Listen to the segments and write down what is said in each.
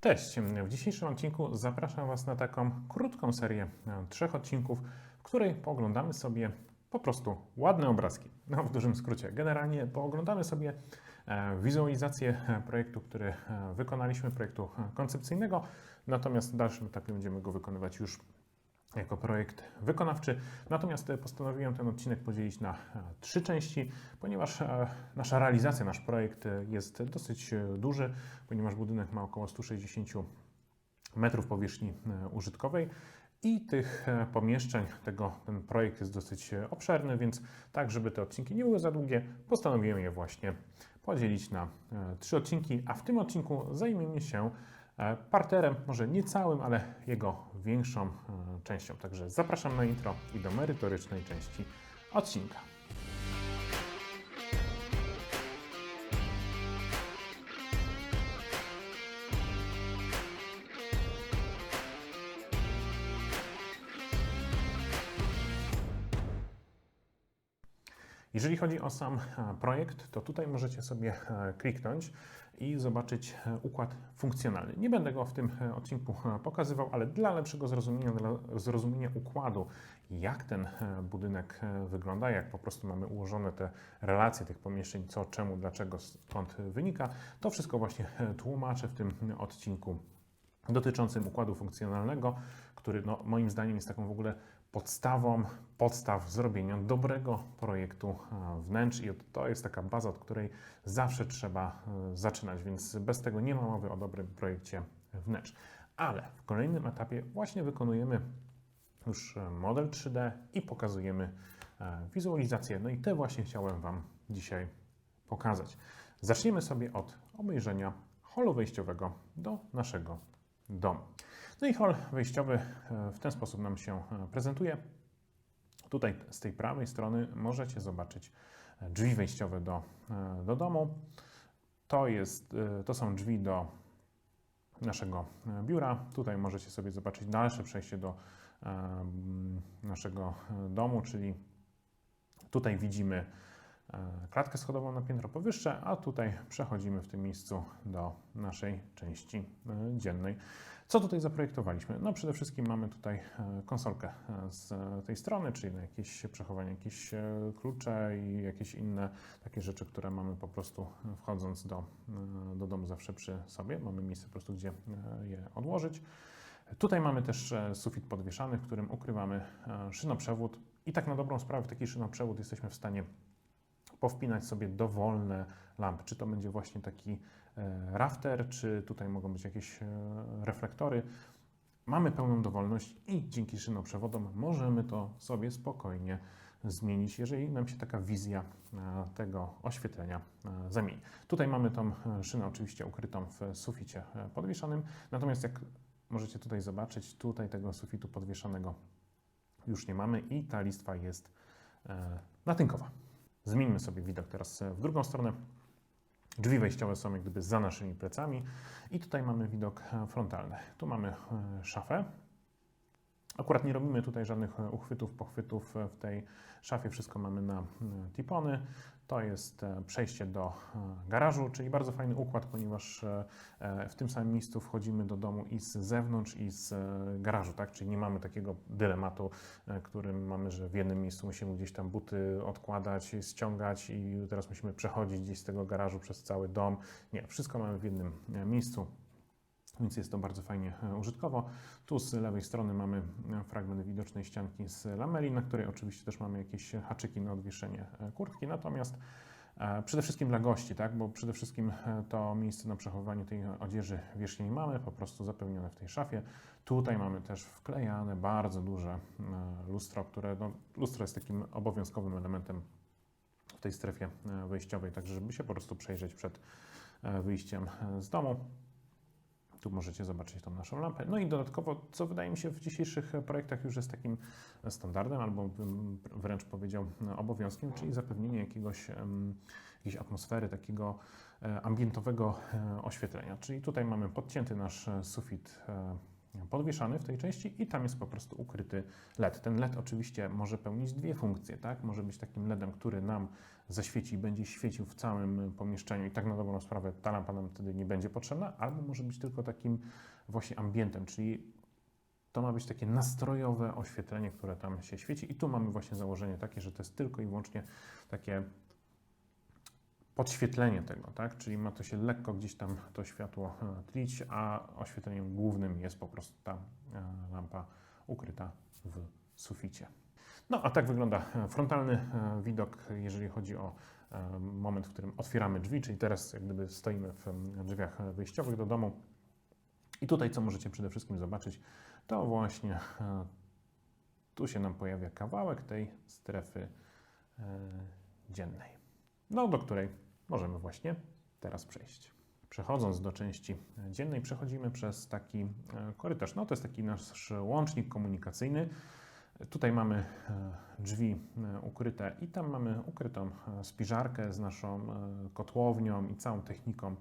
Cześć! W dzisiejszym odcinku zapraszam Was na taką krótką serię e, trzech odcinków, w której pooglądamy sobie po prostu ładne obrazki. No, w dużym skrócie. Generalnie pooglądamy sobie e, wizualizację e, projektu, który wykonaliśmy, projektu koncepcyjnego, natomiast w dalszym etapie będziemy go wykonywać już jako projekt wykonawczy. Natomiast e, postanowiłem ten odcinek podzielić na e, trzy części, ponieważ e, nasza realizacja, nasz projekt jest dosyć duży, ponieważ budynek ma około 160 metrów powierzchni użytkowej. I tych pomieszczeń, tego, ten projekt jest dosyć obszerny, więc tak, żeby te odcinki nie były za długie, postanowiłem je właśnie podzielić na trzy odcinki, a w tym odcinku zajmiemy się parterem, może nie całym, ale jego większą e, częścią. Także zapraszam na intro i do merytorycznej części odcinka. Jeżeli chodzi o sam e, projekt, to tutaj możecie sobie e, kliknąć i zobaczyć e, układ funkcjonalny. Nie będę go w tym e, odcinku e, pokazywał, ale dla lepszego zrozumienia, dla zrozumienia układu, jak ten budynek wygląda, jak po prostu mamy ułożone te relacje tych pomieszczeń, co, czemu, dlaczego, skąd wynika, to wszystko właśnie tłumaczę w tym odcinku dotyczącym układu funkcjonalnego, który no, moim zdaniem jest taką w ogóle podstawą podstaw zrobienia dobrego projektu e, wnętrz i to jest taka baza, od której zawsze trzeba e, zaczynać, więc bez tego nie ma mowy o dobrym projekcie wnętrz. Ale w kolejnym etapie właśnie wykonujemy już e, model 3D i pokazujemy wizualizację. No i te właśnie chciałem Wam dzisiaj pokazać. Zaczniemy sobie od obejrzenia holu wejściowego do naszego domu. No i hol wejściowy e, w ten sposób nam się e, prezentuje. Tutaj z tej prawej strony możecie zobaczyć e, drzwi wejściowe do, do domu. To, jest, to są drzwi do naszego biura. Tutaj możecie sobie zobaczyć dalsze przejście do e, m, naszego domu, czyli tutaj widzimy klatkę schodową na piętro powyższe, a tutaj przechodzimy w tym miejscu do naszej części dziennej. Co tutaj zaprojektowaliśmy? No przede wszystkim mamy tutaj e, konsolkę e, z tej strony, czyli na jakieś przechowanie jakieś e, klucze i jakieś inne takie rzeczy, które mamy po prostu e, wchodząc do, e, do domu zawsze przy sobie. Mamy miejsce po prostu, gdzie e, je odłożyć. Tutaj mamy też e, sufit podwieszany, w którym ukrywamy e, szynoprzewód i tak na dobrą sprawę taki szynoprzewód jesteśmy w stanie powpinać sobie dowolne lampy. Czy to będzie właśnie taki e, rafter, czy tutaj mogą być jakieś e, reflektory. Mamy pełną dowolność i dzięki szynoprzewodom możemy to sobie spokojnie zmienić, jeżeli nam się taka wizja e, tego oświetlenia e, zamieni. Tutaj mamy tą e, szynę oczywiście ukrytą w suficie e, podwieszanym, natomiast jak możecie tutaj zobaczyć, tutaj tego sufitu podwieszanego już nie mamy i ta listwa jest e, natynkowa. Zmieńmy sobie widok teraz e, w drugą stronę. Drzwi wejściowe są jak gdyby za naszymi plecami i tutaj mamy widok frontalny. Tu mamy e, szafę. Akurat nie robimy tutaj żadnych e, uchwytów, pochwytów e, w tej szafie. Wszystko mamy na e, tipony. To jest przejście do garażu, czyli bardzo fajny układ, ponieważ w tym samym miejscu wchodzimy do domu i z zewnątrz, i z garażu, tak? Czyli nie mamy takiego dylematu, którym mamy, że w jednym miejscu musimy gdzieś tam buty odkładać, ściągać i teraz musimy przechodzić gdzieś z tego garażu przez cały dom. Nie, wszystko mamy w jednym miejscu. Więc jest to bardzo fajnie e, użytkowo. Tu z lewej strony mamy e, fragment widocznej ścianki z lameli, na której oczywiście też mamy jakieś haczyki na odwieszenie e, kurtki. Natomiast przede wszystkim dla gości, tak? bo przede wszystkim to miejsce na przechowywanie tej odzieży wierzchniej mamy po prostu zapełnione w tej szafie. Tutaj mamy też wklejane bardzo duże lustro, które no, lustro jest takim obowiązkowym elementem w tej strefie wejściowej, także żeby się po prostu przejrzeć przed wyjściem z domu. Tu możecie zobaczyć tą naszą lampę. No i dodatkowo, co wydaje mi się w dzisiejszych projektach już jest takim standardem, albo bym wręcz powiedział obowiązkiem, czyli zapewnienie jakiegoś, jakiejś atmosfery, takiego e, ambientowego e, oświetlenia. Czyli tutaj mamy podcięty nasz e, sufit podwieszany w tej części i tam jest po prostu ukryty LED. Ten LED oczywiście może pełnić dwie funkcje, tak? Może być takim LEDem, który nam zaświeci i będzie świecił w całym pomieszczeniu i tak na dobrą sprawę ta lampa nam wtedy nie będzie potrzebna, albo może być tylko takim właśnie ambientem, czyli to ma być takie nastrojowe oświetlenie, które tam się świeci i tu mamy właśnie założenie takie, że to jest tylko i wyłącznie takie podświetlenie tego, tak? Czyli ma to się lekko gdzieś tam to światło e, tlić, a oświetleniem głównym jest po prostu ta e, lampa ukryta w suficie. No a tak wygląda e, frontalny widok, jeżeli chodzi o moment, w którym otwieramy drzwi, czyli teraz jak gdyby stoimy w drzwiach wyjściowych do domu. I tutaj co możecie przede wszystkim zobaczyć, to właśnie tu się nam pojawia kawałek tej strefy dziennej, no do której możemy właśnie teraz przejść. Przechodząc do części dziennej, przechodzimy przez taki e, korytarz. No to jest taki nasz łącznik komunikacyjny. Tutaj mamy e, drzwi e, ukryte i tam mamy ukrytą spiżarkę z naszą kotłownią i całą techniką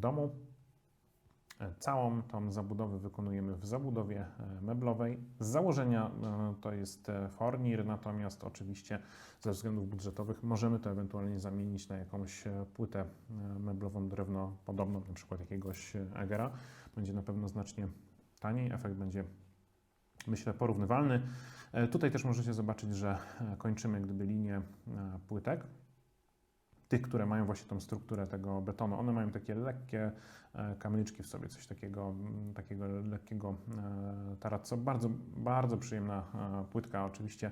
domu. Całą tą zabudowę wykonujemy w zabudowie e, meblowej. Z założenia e, to jest e, fornir, natomiast oczywiście ze względów budżetowych możemy to ewentualnie zamienić na jakąś płytę meblową drewno podobną, na przykład jakiegoś Egera. Będzie na pewno znacznie taniej, efekt będzie myślę porównywalny. Tutaj też możecie zobaczyć, że kończymy gdyby linię płytek tych, które mają właśnie tą strukturę tego betonu, one mają takie lekkie e, kamyczki w sobie, coś takiego, mm, takiego lekkiego e, tarazzo. Bardzo, bardzo przyjemna e, płytka. Oczywiście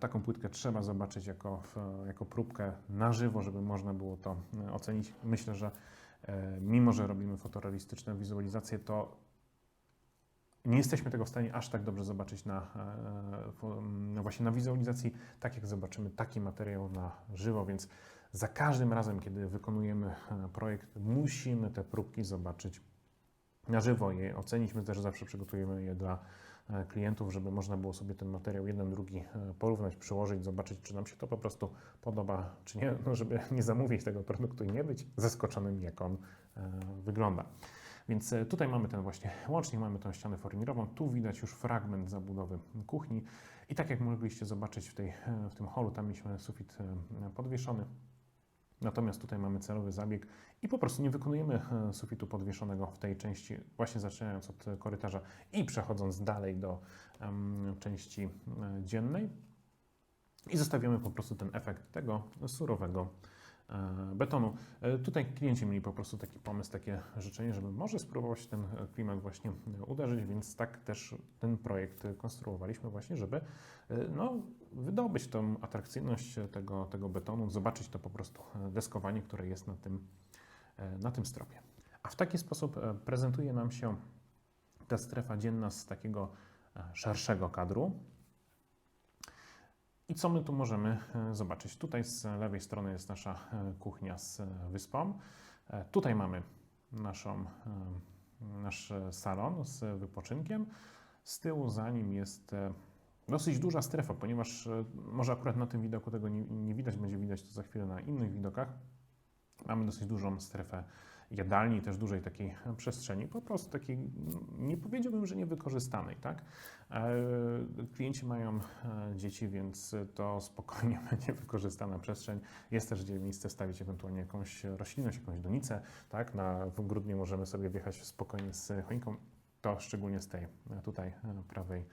taką płytkę trzeba zobaczyć jako, jako próbkę na żywo, żeby można było to ocenić. Myślę, że mimo, że robimy fotorealistyczne wizualizacje, to nie jesteśmy tego w stanie aż tak dobrze zobaczyć na, no właśnie na wizualizacji, tak jak zobaczymy taki materiał na żywo, więc za każdym razem, kiedy wykonujemy e, projekt, musimy te próbki zobaczyć na żywo, je ocenić. My też zawsze przygotujemy je dla e, klientów, żeby można było sobie ten materiał jeden, drugi e, porównać, przyłożyć, zobaczyć, czy nam się to po prostu podoba, czy nie, no żeby nie zamówić tego produktu i nie być zaskoczonym, jak on wygląda. Więc tutaj mamy ten właśnie łącznik, mamy tę ścianę fornirową, tu widać już fragment zabudowy kuchni. I tak jak mogliście zobaczyć w, tej, w tym holu, tam mieliśmy sufit podwieszony, Natomiast tutaj mamy celowy zabieg i po prostu nie wykonujemy e, sufitu podwieszonego w tej części, właśnie zaczynając od korytarza i przechodząc dalej do um, części e, dziennej. I zostawiamy po prostu ten efekt tego surowego E, betonu. E, tutaj klienci mieli po prostu taki pomysł, takie życzenie, żeby może spróbować ten klimat właśnie uderzyć, więc tak też ten projekt konstruowaliśmy właśnie, żeby e, no, wydobyć tą atrakcyjność tego, tego betonu, zobaczyć to po prostu deskowanie, które jest na tym, na tym stropie. A w taki sposób prezentuje nam się ta strefa dzienna z takiego szerszego kadru. I co my tu możemy e, zobaczyć? Tutaj z lewej strony jest nasza e, kuchnia z e, wyspą. Tutaj mamy naszą, nasz salon z wypoczynkiem. Z tyłu za nim jest dosyć duża strefa, ponieważ może akurat na tym widoku tego nie, nie widać, będzie widać to za chwilę na innych widokach. Mamy dosyć dużą strefę jadalni, też dużej takiej przestrzeni, po prostu takiej, nie powiedziałbym, że niewykorzystanej, tak? E, klienci mają e, dzieci, więc to spokojnie będzie wykorzystana przestrzeń. Jest też gdzie miejsce wstawić ewentualnie jakąś roślinność, jakąś donicę, tak? Na, w grudniu możemy sobie wjechać spokojnie z choinką, to szczególnie z tej e, tutaj prawej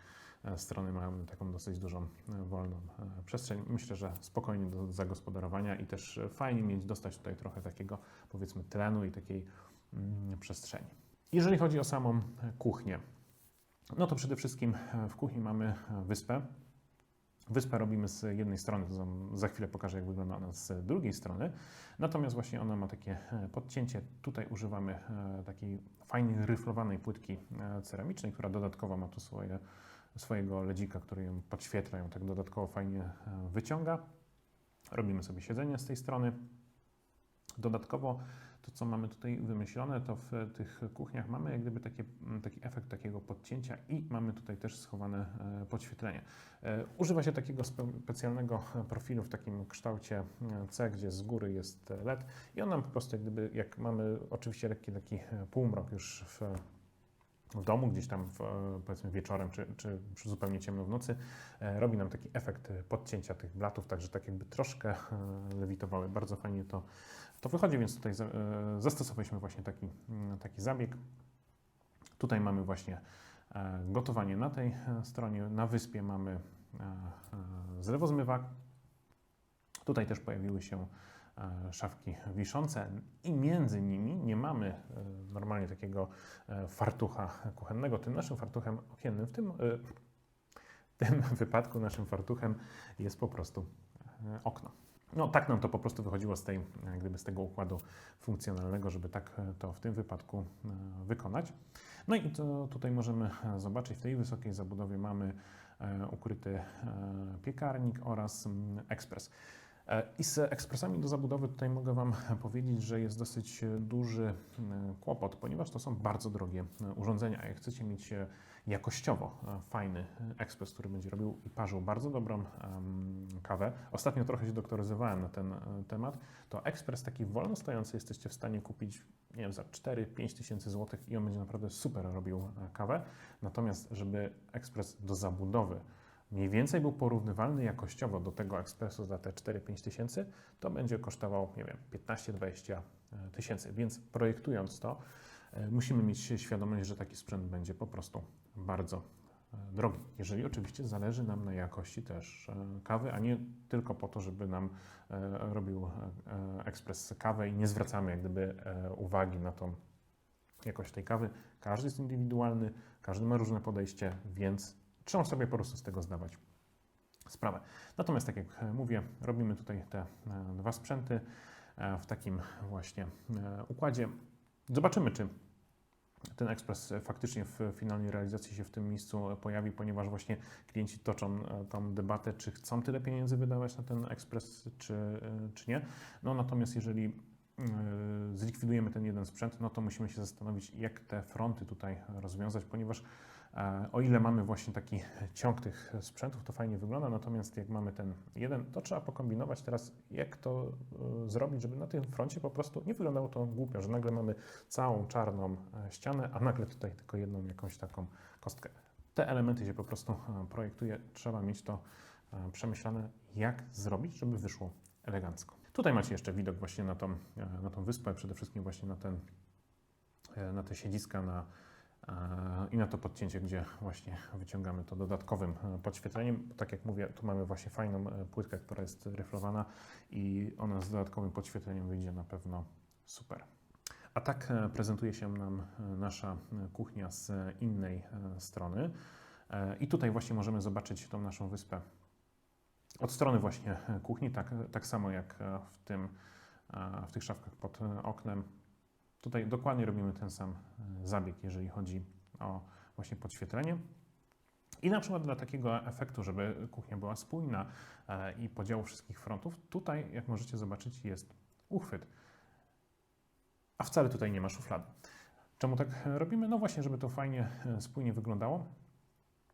strony mają taką dosyć dużą, e, wolną e, przestrzeń. Myślę, że spokojnie do zagospodarowania i też fajnie mieć, dostać tutaj trochę takiego, powiedzmy, tlenu i takiej mm, przestrzeni. Jeżeli chodzi o samą kuchnię, no to przede wszystkim w kuchni mamy wyspę. Wyspę robimy z jednej strony, to za chwilę pokażę, jak wygląda ona z drugiej strony. Natomiast właśnie ona ma takie podcięcie. Tutaj używamy takiej fajnej, ryflowanej płytki ceramicznej, która dodatkowo ma tu swoje swojego ledzika, który ją podświetla, ją tak dodatkowo fajnie e, wyciąga. Robimy sobie siedzenie z tej strony. Dodatkowo to, co mamy tutaj wymyślone, to w tych kuchniach mamy jak gdyby takie, taki efekt takiego podcięcia i mamy tutaj też schowane e, podświetlenie. E, używa się takiego specjalnego profilu w takim kształcie C, gdzie z góry jest LED i on nam po prostu jak gdyby, jak mamy oczywiście lekki taki półmrok już w w domu, gdzieś tam w, e, powiedzmy wieczorem, czy, czy zupełnie ciemno w nocy, e, robi nam taki efekt e, podcięcia tych blatów, także tak jakby troszkę lewitowały. Bardzo fajnie to, to wychodzi, więc tutaj za- zastosowaliśmy właśnie taki, mm, taki zabieg. Tutaj mamy właśnie gotowanie na tej stronie. Na wyspie mamy zlewozmywak. Tutaj też pojawiły się szafki wiszące i między nimi nie mamy e, normalnie takiego e, fartucha kuchennego. Tym naszym fartuchem okiennym w tym, e, w tym wypadku naszym fartuchem jest po prostu e, okno. No tak nam to po prostu wychodziło z tej, gdyby z tego układu funkcjonalnego, żeby tak e, to w tym wypadku e, wykonać. No i to tutaj możemy e, zobaczyć, w tej wysokiej zabudowie mamy e, ukryty e, piekarnik oraz mm, ekspres. I z ekspresami do zabudowy tutaj mogę Wam powiedzieć, że jest dosyć duży e, kłopot, ponieważ to są bardzo drogie e, urządzenia. A jak chcecie mieć e, jakościowo fajny ekspres, który będzie robił i parzył bardzo dobrą kawę, ostatnio trochę się doktoryzowałem na ten temat, to ekspres taki wolno stojący jesteście w stanie kupić nie wiem, za 4-5 tysięcy złotych i on będzie naprawdę super robił kawę. Natomiast, żeby ekspres do zabudowy mniej więcej był porównywalny jakościowo do tego ekspresu za te 4-5 tysięcy, to będzie kosztował, nie wiem, 15-20 tysięcy. Więc projektując to, e, musimy mieć świadomość, że taki sprzęt będzie po prostu bardzo e, drogi. Jeżeli oczywiście zależy nam na jakości też e, kawy, a nie tylko po to, żeby nam e, robił e, e, ekspres kawę i nie zwracamy jak gdyby e, uwagi na tą jakość tej kawy. Każdy jest indywidualny, każdy ma różne podejście, więc trzeba sobie po prostu z tego zdawać sprawę. Natomiast tak jak e, mówię, robimy tutaj te e, dwa sprzęty e, w takim właśnie układzie. Zobaczymy, czy ten ekspres faktycznie w finalnej realizacji się w tym miejscu pojawi, ponieważ właśnie klienci toczą tą debatę, czy chcą tyle pieniędzy wydawać na ten ekspres, czy, czy nie. No natomiast jeżeli zlikwidujemy ten jeden sprzęt, no to musimy się zastanowić, jak te fronty tutaj rozwiązać, ponieważ o ile mamy właśnie taki ciąg tych sprzętów, to fajnie wygląda, natomiast jak mamy ten jeden, to trzeba pokombinować teraz, jak to e, zrobić, żeby na tym froncie po prostu nie wyglądało to głupio, że nagle mamy całą czarną e, ścianę, a nagle tutaj tylko jedną jakąś taką kostkę. Te elementy się po prostu e, projektuje, trzeba mieć to e, przemyślane, jak zrobić, żeby wyszło elegancko. Tutaj macie jeszcze widok właśnie na tą, e, na tą wyspę, przede wszystkim właśnie na, ten, e, na te siedziska, na, e, i na to podcięcie, gdzie właśnie wyciągamy to dodatkowym e, podświetleniem. Tak jak mówię, tu mamy właśnie fajną e, płytkę, która jest ryflowana i ona z dodatkowym podświetleniem wyjdzie na pewno super. A tak e, prezentuje się nam e, nasza e, kuchnia z e, innej e, strony. E, I tutaj właśnie możemy zobaczyć tą naszą wyspę od strony właśnie e, kuchni, tak, tak samo jak e, w, tym, e, w tych szafkach pod e, oknem. Tutaj dokładnie robimy ten sam e, zabieg, jeżeli chodzi o właśnie podświetlenie. I na przykład dla takiego efektu, żeby kuchnia była spójna e, i podziału wszystkich frontów, tutaj, jak możecie zobaczyć, jest uchwyt. A wcale tutaj nie ma szuflady. Czemu tak e, robimy? No właśnie, żeby to fajnie, spójnie wyglądało.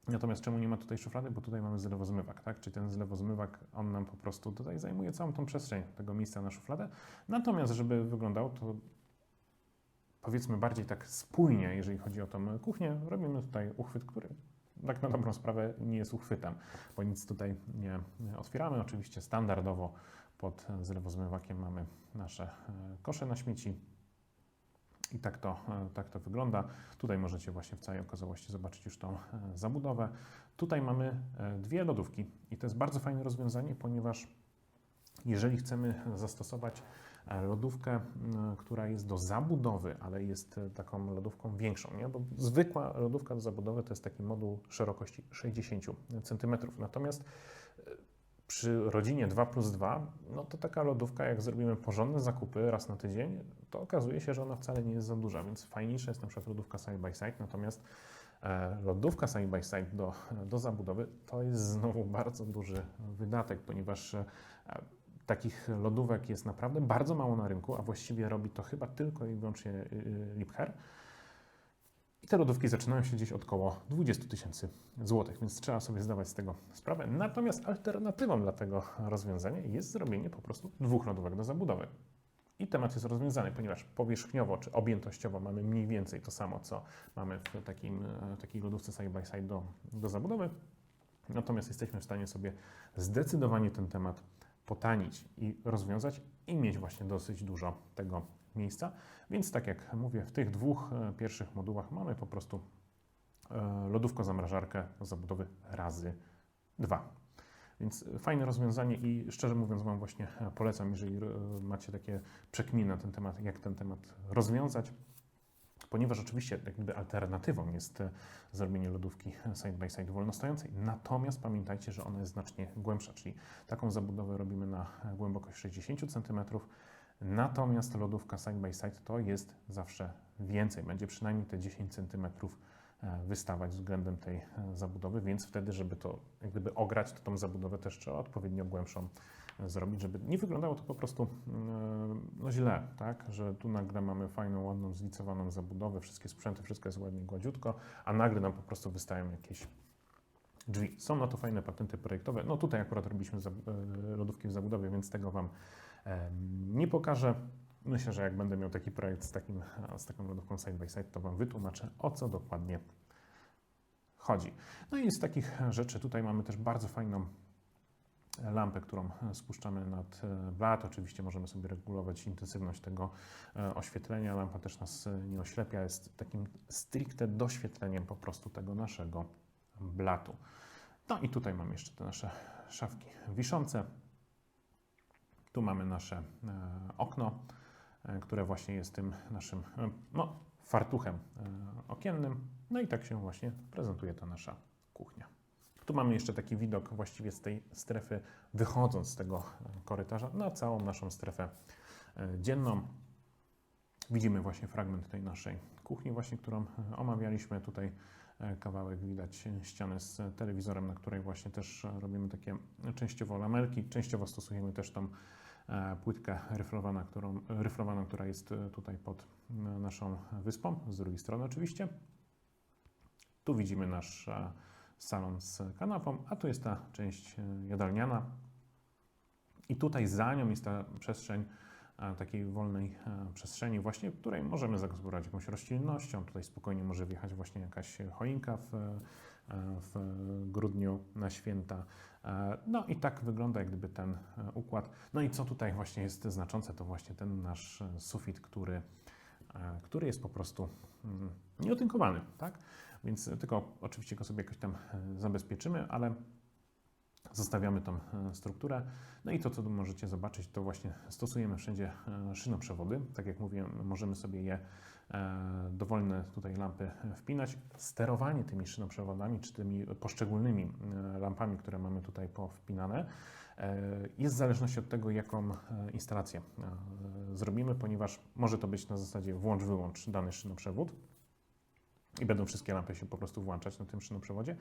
Natomiast czemu nie ma tutaj szuflady? Bo tutaj mamy zlewozmywak, tak? Czyli ten zlewozmywak, on nam po prostu tutaj zajmuje całą tą przestrzeń tego miejsca na szufladę. Natomiast, żeby wyglądało to powiedzmy bardziej tak spójnie, jeżeli chodzi o tą kuchnię, robimy tutaj uchwyt, który tak na dobrą sprawę nie jest uchwytem, bo nic tutaj nie otwieramy. Oczywiście standardowo pod zlewozmywakiem mamy nasze e, kosze na śmieci. I tak to, e, tak to wygląda. Tutaj możecie właśnie w całej okazałości zobaczyć już tą e, zabudowę. Tutaj mamy dwie lodówki i to jest bardzo fajne rozwiązanie, ponieważ jeżeli chcemy zastosować e, lodówkę, m, która jest do zabudowy, ale jest e, taką lodówką większą, nie? bo zwykła lodówka do zabudowy to jest taki moduł szerokości 60 cm. Natomiast e, przy rodzinie 2 plus 2, no to taka lodówka, jak zrobimy porządne zakupy raz na tydzień, to okazuje się, że ona wcale nie jest za duża, więc fajniejsza jest na przykład lodówka side by side, natomiast lodówka side by side do, do zabudowy to jest znowu bardzo duży wydatek, ponieważ takich lodówek jest naprawdę bardzo mało na rynku, a właściwie robi to chyba tylko i wyłącznie y, y, Liebherr. I te lodówki zaczynają się gdzieś od około 20 tysięcy złotych, więc trzeba sobie zdawać z tego sprawę. Natomiast alternatywą dla tego rozwiązania jest zrobienie po prostu dwóch lodówek do zabudowy. I temat jest rozwiązany, ponieważ powierzchniowo czy objętościowo mamy mniej więcej to samo, co mamy w takim, e, takiej lodówce side by side do, do zabudowy. Natomiast jesteśmy w stanie sobie zdecydowanie ten temat potanić i rozwiązać i mieć właśnie dosyć dużo tego miejsca. Więc tak jak mówię, w tych dwóch e, pierwszych modułach mamy po prostu e, lodówko-zamrażarkę do zabudowy razy dwa. Więc fajne rozwiązanie i szczerze mówiąc Wam właśnie e, polecam, jeżeli macie takie przekminy na ten temat, jak ten temat rozwiązać, ponieważ oczywiście jak gdyby alternatywą jest zrobienie lodówki side by side wolnostojącej, natomiast pamiętajcie, że ona jest znacznie głębsza, czyli taką zabudowę robimy na głębokość 60 cm, Natomiast lodówka side by side to jest zawsze więcej, będzie przynajmniej te 10 cm e, wystawać względem tej e, zabudowy, więc wtedy, żeby to jak gdyby ograć, to tą zabudowę też trzeba odpowiednio głębszą e, zrobić, żeby nie wyglądało to po prostu no, źle, tak? że tu nagle mamy fajną, ładną, zlicowaną zabudowę, wszystkie sprzęty, wszystko jest ładnie, gładziutko, a nagle nam po prostu wystają jakieś drzwi. Są na to fajne patenty projektowe. No tutaj akurat robiliśmy lodówki w zabudowie, więc tego Wam nie pokażę. Myślę, że jak będę miał taki projekt z, takim, z taką lodówką side by side, to Wam wytłumaczę, o co dokładnie chodzi. No i z takich rzeczy tutaj mamy też bardzo fajną lampę, którą spuszczamy nad blat. Oczywiście możemy sobie regulować intensywność tego e, oświetlenia. Lampa też nas nie oślepia, jest takim stricte doświetleniem po prostu tego naszego blatu. No i tutaj mamy jeszcze te nasze szafki wiszące. Tu mamy nasze e, okno, e, które właśnie jest tym naszym e, no, fartuchem okiennym. No i tak się właśnie prezentuje ta nasza kuchnia. Tu mamy jeszcze taki widok właściwie z tej strefy, wychodząc z tego korytarza na całą naszą strefę dzienną. Widzimy właśnie fragment tej naszej kuchni, właśnie którą omawialiśmy. Tutaj kawałek widać ściany z telewizorem, na której właśnie też robimy takie częściowo lamelki. Częściowo stosujemy też E, płytkę ryflowaną, którą, ryflowaną, która jest e, tutaj pod e, naszą wyspą, z drugiej strony oczywiście. Tu widzimy nasz salon z kanapą, a tu jest ta część jadalniana. I tutaj za nią jest ta przestrzeń takiej wolnej przestrzeni właśnie, której możemy zagospodarować jakąś roślinnością. Tutaj spokojnie może wjechać właśnie jakaś choinka w, w grudniu na święta. E, no i tak wygląda jak gdyby ten e, układ. No i co tutaj właśnie jest znaczące, to właśnie ten nasz e, sufit, który, który jest po prostu mm, nieotynkowany, tak? Więc tylko oczywiście go sobie jakoś tam zabezpieczymy, ale zostawiamy tą strukturę. No i to, co możecie zobaczyć, to właśnie stosujemy wszędzie szynoprzewody. Tak jak mówiłem, możemy sobie je E, dowolne tutaj lampy wpinać. Sterowanie tymi szynoprzewodami, czy tymi poszczególnymi e, lampami, które mamy tutaj powpinane, e, jest w zależności od tego, jaką instalację zrobimy, ponieważ może to być na zasadzie włącz-wyłącz dany szynoprzewód i będą wszystkie lampy się po prostu włączać na tym szynoprzewodzie,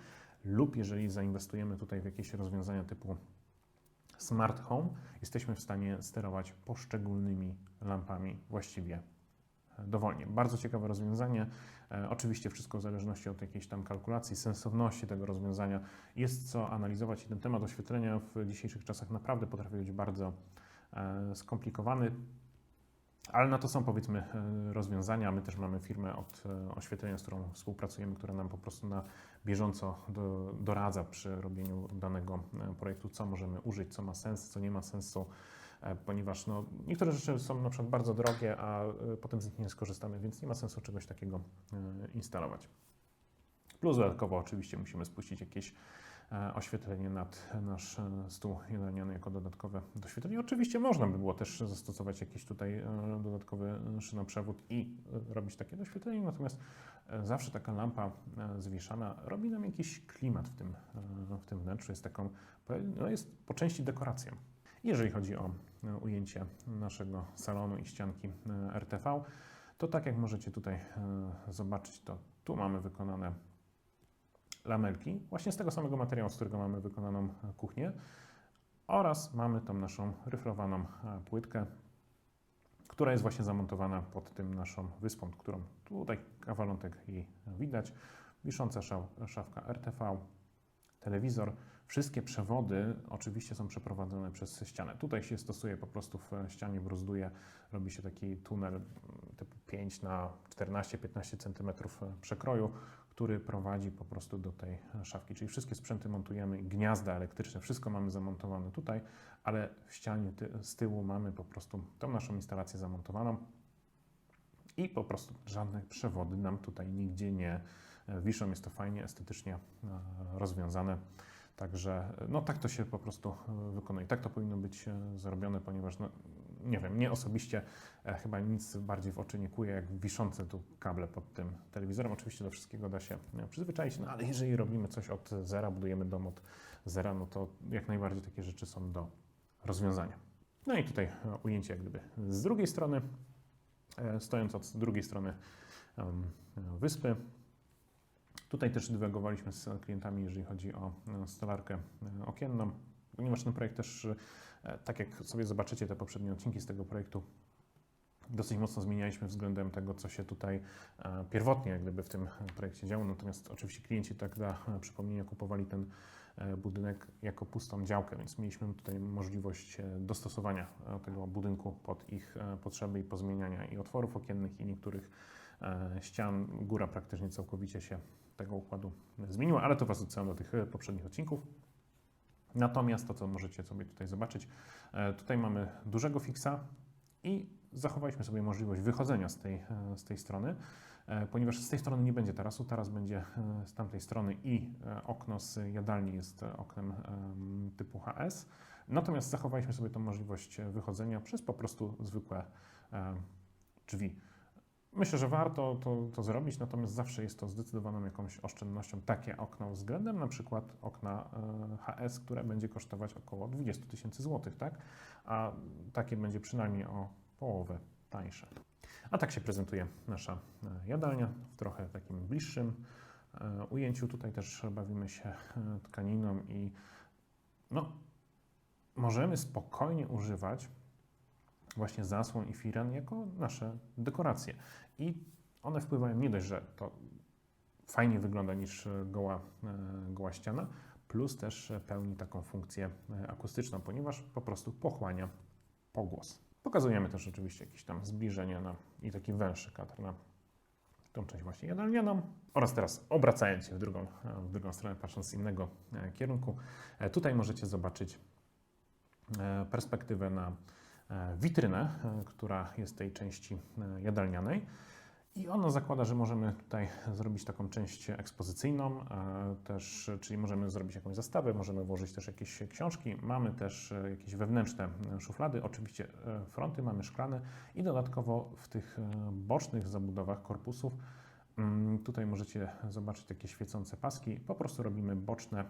lub jeżeli zainwestujemy tutaj w jakieś rozwiązania typu smart home, jesteśmy w stanie sterować poszczególnymi lampami właściwie dowolnie. Bardzo ciekawe rozwiązanie. E, oczywiście wszystko w zależności od jakiejś tam kalkulacji, sensowności tego rozwiązania. Jest co analizować i ten temat oświetlenia w dzisiejszych czasach naprawdę potrafi być bardzo e, skomplikowany. Ale na to są powiedzmy e, rozwiązania. My też mamy firmę od oświetlenia, z którą współpracujemy, która nam po prostu na bieżąco do, doradza przy robieniu danego projektu, co możemy użyć, co ma sens, co nie ma sensu. E, ponieważ no, niektóre rzeczy są na przykład bardzo drogie, a e, potem z nich nie skorzystamy, więc nie ma sensu czegoś takiego e, instalować. Plus dodatkowo oczywiście musimy spuścić jakieś oświetlenie nad nasz stół jadalniany jako dodatkowe doświetlenie. Oczywiście można by było też zastosować jakiś tutaj dodatkowy szynoprzewód i robić takie doświetlenie, natomiast zawsze taka lampa zwieszana robi nam jakiś klimat w tym, w tym wnętrzu, jest taką, no jest po części dekoracją. Jeżeli chodzi o e, ujęcie naszego salonu i ścianki e, RTV, to tak jak możecie tutaj e, zobaczyć, to tu mamy wykonane lamelki, właśnie z tego samego materiału, z którego mamy wykonaną kuchnię oraz mamy tą naszą ryflowaną płytkę, która jest właśnie zamontowana pod tym naszą wyspą, którą tutaj kawalątek jej widać, wisząca szafka RTV, telewizor. Wszystkie przewody oczywiście są przeprowadzone przez ścianę. Tutaj się stosuje po prostu w ścianie, bruzduje, robi się taki tunel mm, typu 5 na 14-15 cm przekroju, który prowadzi po prostu do tej szafki. Czyli wszystkie sprzęty montujemy, gniazda elektryczne, wszystko mamy zamontowane tutaj, ale w ścianie ty, z tyłu mamy po prostu tą naszą instalację zamontowaną i po prostu żadne przewody nam tutaj nigdzie nie e, wiszą. Jest to fajnie, estetycznie e, rozwiązane. Także no tak to się po prostu e, wykonuje. Tak to powinno być e, zrobione, ponieważ no, nie wiem, mnie osobiście e, chyba nic bardziej w oczy nie kuje, jak wiszące tu kable pod tym telewizorem. Oczywiście do wszystkiego da się e, przyzwyczaić, no ale jeżeli robimy coś od zera, budujemy dom od zera, no to jak najbardziej takie rzeczy są do rozwiązania. No i tutaj e, ujęcie jak gdyby z drugiej strony, stojąc od drugiej strony wyspy. Tutaj też dywagowaliśmy z klientami, jeżeli chodzi o stolarkę okienną, ponieważ ten projekt też, tak jak sobie zobaczycie te poprzednie odcinki z tego projektu, dosyć mocno zmienialiśmy względem tego, co się tutaj e, pierwotnie jak gdyby w tym projekcie działo. Natomiast oczywiście klienci tak dla e, przypomnienia kupowali ten e, budynek jako pustą działkę, więc mieliśmy tutaj możliwość e, dostosowania e, tego budynku pod ich e, potrzeby i pozmieniania i otworów okiennych i niektórych e, ścian. Góra praktycznie całkowicie się tego układu zmieniła, ale to Was odsyłam do tych e, poprzednich odcinków. Natomiast to, co możecie sobie tutaj zobaczyć, e, tutaj mamy dużego fixa i zachowaliśmy sobie możliwość wychodzenia z tej, e, z tej strony, e, ponieważ z tej strony nie będzie tarasu, taras będzie z tamtej strony i okno z jadalni jest oknem em, typu HS. Natomiast zachowaliśmy sobie tą możliwość wychodzenia przez po prostu zwykłe drzwi. Myślę, że warto to, to zrobić, natomiast zawsze jest to zdecydowaną jakąś oszczędnością takie okno względem na przykład okna e, HS, które będzie kosztować około 20 tysięcy złotych, tak? A takie będzie przynajmniej o połowę tańsze. A tak się prezentuje nasza e, jadalnia w trochę takim bliższym e, ujęciu. Tutaj też bawimy się tkaniną i no, możemy spokojnie używać właśnie zasłon i firan jako nasze dekoracje. I one wpływają nie dość, że to fajnie wygląda niż e, goła, e, goła ściana, plus też e, pełni taką funkcję akustyczną, ponieważ po prostu pochłania pogłos. Pokazujemy też oczywiście jakieś tam zbliżenie na, i taki węższy kadr na tą część właśnie jadalnianą. Oraz teraz obracając się w drugą, w drugą stronę, patrząc z innego kierunku, tutaj możecie zobaczyć perspektywę na witrynę, e, która jest tej części e, jadalnianej. I ona zakłada, że możemy tutaj zrobić taką część ekspozycyjną, e, też, czyli możemy zrobić jakąś zastawę, możemy włożyć też jakieś książki. Mamy też e, jakieś wewnętrzne e, szuflady, oczywiście e, fronty mamy szklane i dodatkowo w tych e, bocznych zabudowach korpusów mm, Tutaj możecie zobaczyć takie świecące paski. Po prostu robimy boczne,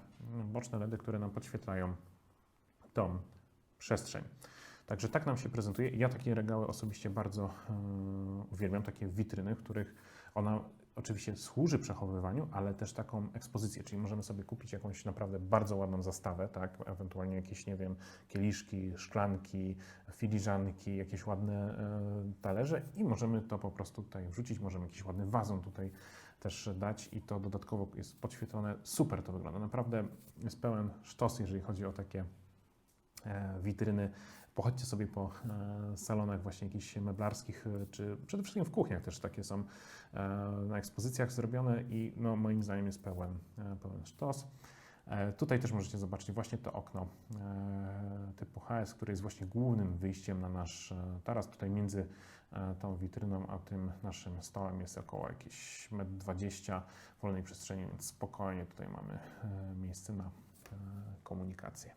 boczne LEDy, które nam podświetlają tą przestrzeń. Także tak nam się prezentuje. Ja takie regały osobiście bardzo e, uwielbiam, takie witryny, w których ona oczywiście służy przechowywaniu, ale też taką ekspozycję, czyli możemy sobie kupić jakąś naprawdę bardzo ładną zastawę, tak, ewentualnie jakieś, nie wiem, kieliszki, szklanki, filiżanki, jakieś ładne e, talerze i możemy to po prostu tutaj wrzucić, możemy jakiś ładny wazon tutaj też dać i to dodatkowo jest podświetlone. Super to wygląda. Naprawdę jest pełen sztos, jeżeli chodzi o takie e, witryny. Pochodźcie sobie po e, salonach właśnie jakichś meblarskich, e, czy przede wszystkim w kuchniach też takie są e, na ekspozycjach zrobione i no, moim zdaniem jest pełen, pełen sztos. Tutaj też możecie zobaczyć właśnie to okno typu HS, które jest właśnie głównym wyjściem na nasz taras. Tutaj między tą witryną a tym naszym stołem jest około jakieś 1,20 m wolnej przestrzeni, więc spokojnie tutaj mamy miejsce na komunikację.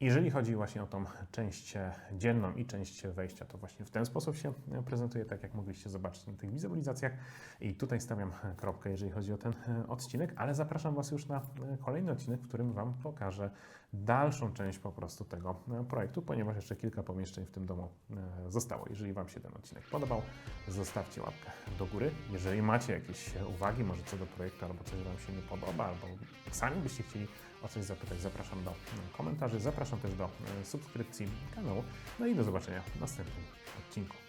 Jeżeli chodzi właśnie o tą część e, dzienną i część wejścia, to właśnie w ten sposób się e, prezentuje, tak jak mogliście zobaczyć na tych wizualizacjach. I tutaj stawiam kropkę, jeżeli chodzi o ten e, odcinek, ale zapraszam Was już na kolejny odcinek, w którym Wam pokażę dalszą część po prostu tego projektu, ponieważ jeszcze kilka pomieszczeń w tym domu zostało. Jeżeli Wam się ten odcinek podobał, zostawcie łapkę do góry. Jeżeli macie jakieś uwagi, może co do projektu, albo coś Wam się nie podoba, albo sami byście chcieli o coś zapytać, zapraszam do e, komentarzy, zapraszam też do e, subskrypcji kanału. No i do zobaczenia w następnym odcinku.